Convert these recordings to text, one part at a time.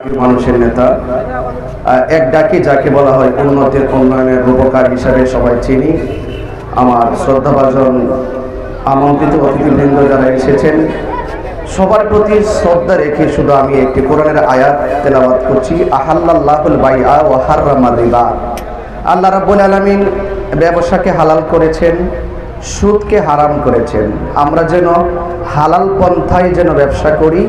মানুষের নেতা। এক ডাকে যাকে বলা হয় উন্নতির উন্নয়নের রূপকার হিসাবে সবাই চিনি। আমার শ্রদ্ধাভাজন আমন্ত্রিত অতিথিবৃন্দ যারা এসেছেন, সবার প্রতি শ্রদ্ধা রেখে শুধু আমি একটি কোরআনের আয়াত তেলাওয়াত করছি আহাল্লাহুল বাইআ ও হাররামার রিবা। আল্লাহ রাব্বুল আলামিন ব্যবসাকে হালাল করেছেন, সুদকে হারাম করেছেন। আমরা যেন হালাল পন্থায় যেন ব্যবসা করি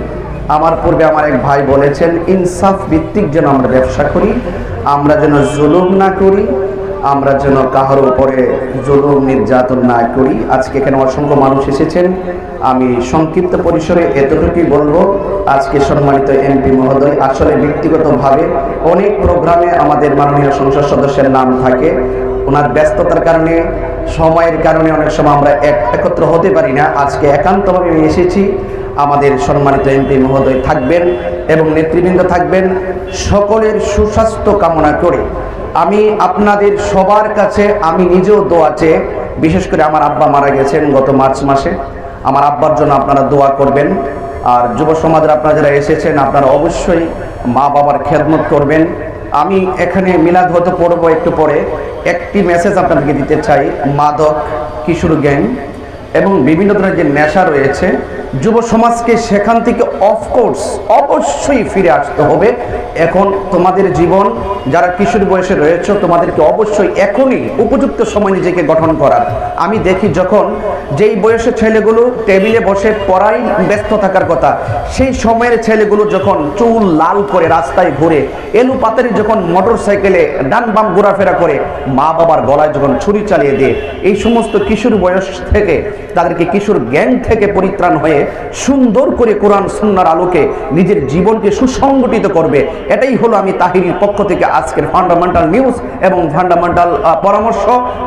আমার পূর্বে আমার এক ভাই বলেছেন, ইনসাফ ভিত্তিক যেন আমরা ব্যবসা করি, আমরা যেন জুলুম না করি, আমরা যেন কাহার উপরে জুলুম নির্যাতন না করি। আজকে এখানে অসংখ্য মানুষ এসেছেন। আমি সংক্ষিপ্ত পরিসরে এতটুকুই বলব, আজকে সম্মানিত এমপি মহোদয়, আসলে ব্যক্তিগতভাবে অনেক প্রোগ্রামে আমাদের মাননীয় সংসদ সদস্যের নাম থাকে। ওনার ব্যস্ততার কারণে সময়ের কারণে অনেক সময় আমরা এক একত্র হতে পারি না। আজকে একান্তভাবে আমি এসেছি। আমাদের সম্মানিত এমপি মহোদয় থাকবেন এবং নেতৃবৃন্দ থাকবেন। সকলের সুস্বাস্থ্য কামনা করে আমি আপনাদের সবার কাছে আমি নিজেও দোয়া চেয়ে, বিশেষ করে আমার আব্বা মারা গেছেন গত মার্চ মাসে। আমার আব্বার জন্য আপনারা দোয়া করবেন। আর যুব সমাজের আপনারা যারা এসেছেন, আপনারা অবশ্যই মা বাবার খেদমত করবেন। আমি এখানে মিলাদ হতে পড়ব একটু পরে। একটি মেসেজ আপনাদেরকে দিতে চাই, মাদক, কিশোর গ্যাং, এবং বিভিন্ন ধরনের যে নেশা রয়েছে, যুব সমাজকে সেখান থেকে অফকোর্স অবশ্যই ফিরে আসতে হবে। এখন তোমাদের জীবন, যারা কিশোর বয়সে রয়েছে, তোমাদেরকে অবশ্যই এখনই উপযুক্ত সময় নিজেকে গঠন করার আমি দেখি যখন যেই বয়সের ছেলেগুলো টেবিলে বসে পড়াই ব্যস্ত থাকার কথা, সেই সময়ের ছেলেগুলো যখন চুল লাল করে রাস্তায় ঘুরে এলু পাতারি যখন মোটর সাইকেলে ডান বাম ঘোরাফেরা করে, মা বাবার গলায় যখন ছুরি চালিয়ে দিয়ে, এই সমস্ত কিশোর বয়স থেকে, তাদেরকে কিশোর জ্ঞান থেকে পরিত্রাণ হয়ে সুন্দর করে কোরআন, সুন্নার আলোকে নিজের জীবনকে সুসংগঠিত করবে। এটাই হলো আমি তাহিরির পক্ষ থেকে আজকের ফান্ডামেন্টাল নিউজ এবং ফান্ডামেন্টাল পরামর্শ।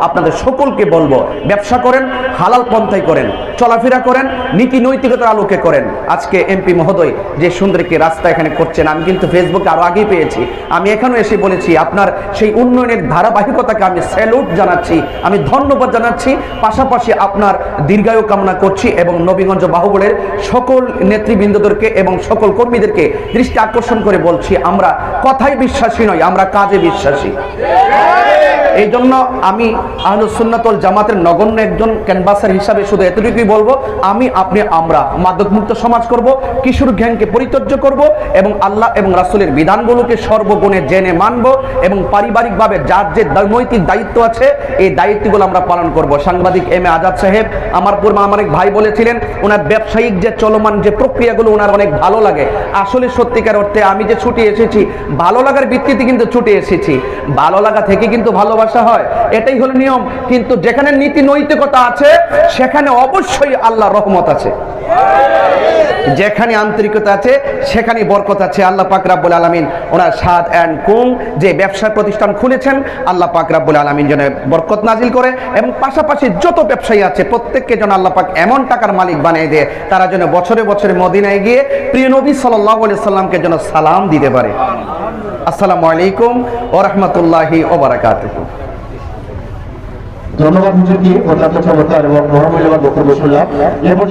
আপনাদের সকলকে বলব, ব্যবসা করেন, হালাল পন্থাই করেন, চলাফেরা করেন, নীতি নৈতিকতার আলোকে করেন। আজকে এমপি মহোদয় যে সুন্দরকে রাস্তা এখানে করছেন, আমি কিন্তু ফেসবুকে আরও আগেই পেয়েছি। আমি এখানেও এসে বলেছি, আপনার সেই উন্নয়নের ধারাবাহিকতাকে আমি স্যালুট জানাচ্ছি, আমি ধন্যবাদ জানাচ্ছি। পাশাপাশি আপনার দীর্ঘায়ু কামনা করছি এবং নবীগঞ্জ বাহুবলের সকল নেতৃবৃন্দদেরকে এবং সকল কর্মীদেরকে দৃষ্টি আকর্ষণ করে বলছি আমরা কথায় বিশ্বাসী নই আমরা কাজে বিশ্বাসী। এই জন্য আমি আহলুসুন্নাতল জামাতের নগণ্য একজন ক্যানভাসার হিসাবে শুধু এতটুকুই বলব, আমি, আপনি, আমরা মাদকমুক্ত সমাজ করব, কিশোর জ্ঞানকে পরিচর্যা করব এবং আল্লাহ এবং রাসূলের বিধানগুলোকে সর্বগুণে জেনে মানব এবং পারিবারিকভাবে যার যে নৈতিক দায়িত্ব আছে, এই দায়িত্বগুলো আমরা পালন করব। সাংবাদিক এম এ আজাদ সাহেব, আমার পূর্বে আমার এক ভাই বলেছিলেন, ওনার ব্যবসায়িক যে চলমান যে প্রক্রিয়াগুলো, ওনার অনেক ভালো লাগে। আসলে সত্যিকার অর্থে আমি যে ছুটে এসেছি, ভালো লাগার ভিত্তিতে কিন্তু ছুটে এসেছি। ভালো লাগা থেকে কিন্তু ভালোবাসা হয়, এটাই হলো নিয়ম। কিন্তু যেখানে নীতি নৈতিকতা আছে, সেখানে অবশ্যই আল্লাহ রহমত আছে। যেখানে আন্তরিকতা আছে, সেখানে বরকত আছে। আল্লাহ পাক রাব্বুল আলামিন ওনার সাদ অ্যান্ড কুং যে ব্যবসা প্রতিষ্ঠান খুলেছেন, আল্লাহ পাক রাব্বুল আলামিন যেন বরকত নাজিল করে এবং পাশাপাশি যত ব্যবসায়ী আছে, প্রত্যেককে যেন আল্লাহ পাক এমন টাকার মালিক বানিয়ে দেয়, তারা যেন বছরে বছরে মদিনায় গিয়ে প্রিয় নবী সাল্লাল্লাহু আলাইহি সাল্লামকে যেন সালাম দিতে পারে। আসসালামু আলাইকুম ও রহমতুল্লাহি ওয়া বারাকাতুহু। ধন্যবাদ হুজুরকে চমৎকার এবং মহামূল্যবান বক্তব্য শুনলাম। এরপর